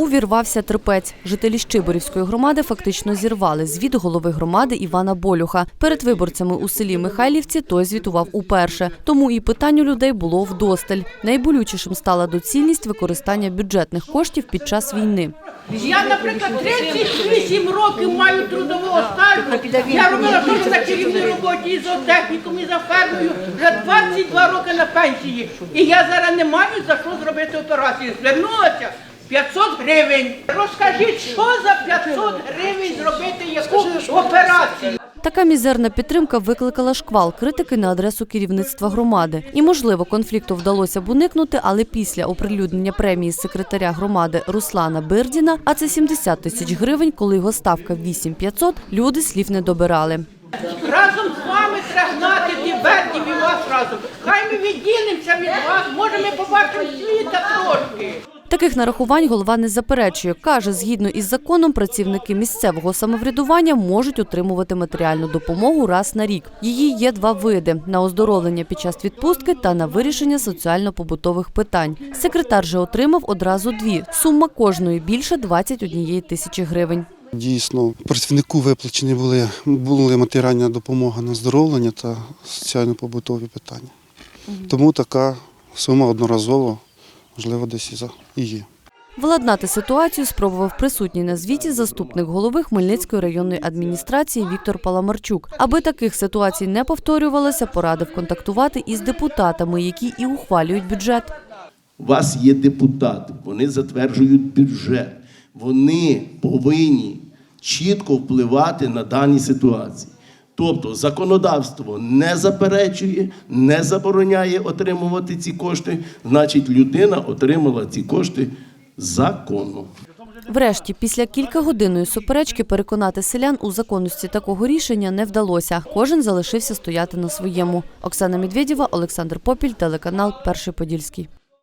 Увірвався терпець. Жителі Щиборівської громади фактично зірвали звіт голови громади Івана Болюха. Перед виборцями у селі Михайлівці той звітував уперше. Тому і питань у людей було вдосталь. Найболючішим стала доцільність використання бюджетних коштів під час війни. Я, наприклад, 38 років маю трудового стажу. Я робила теж на керівній роботі і зоотехніком, і за фермою. Вже 22 роки на пенсії. І я зараз не маю за що зробити операцію. Звернулася 500 гривень. Розкажіть, що за 500 гривень зробити яку операцію? Така мізерна підтримка викликала шквал критики на адресу керівництва громади. І, можливо, конфлікту вдалося б уникнути, але після оприлюднення премії секретаря громади Руслана Бирдіна, а це 70 тисяч гривень, коли його ставка 8500, люди слів не добирали. Разом з вами треба гнати і вас разом. Хай ми відділимося від вас, може ми побачимо світа трошки. Таких нарахувань голова не заперечує. Каже, згідно із законом, працівники місцевого самоврядування можуть отримувати матеріальну допомогу раз на рік. Її є два види: на оздоровлення під час відпустки та на вирішення соціально-побутових питань. Секретар же отримав одразу дві. Сума кожної більше 21 тисячі гривень. Дійсно, працівнику виплачені були, були матеріальна допомога на здоровлення та соціально-побутові питання. Тому така сума одноразово, можливо, десь і є. Владнати ситуацію спробував присутній на звіті заступник голови Хмельницької районної адміністрації Віктор Паламарчук. Аби таких ситуацій не повторювалося, порадив контактувати із депутатами, які і ухвалюють бюджет. У вас є депутати, вони затверджують бюджет. Вони повинні чітко впливати на дані ситуації. Тобто законодавство не заперечує, не забороняє отримувати ці кошти, значить людина отримала ці кошти законно. Врешті, після кількагодинної суперечки переконати селян у законності такого рішення не вдалося. Кожен залишився стояти на своєму. Оксана Медведєва, Олександр Попіль, телеканал Перший Подільський.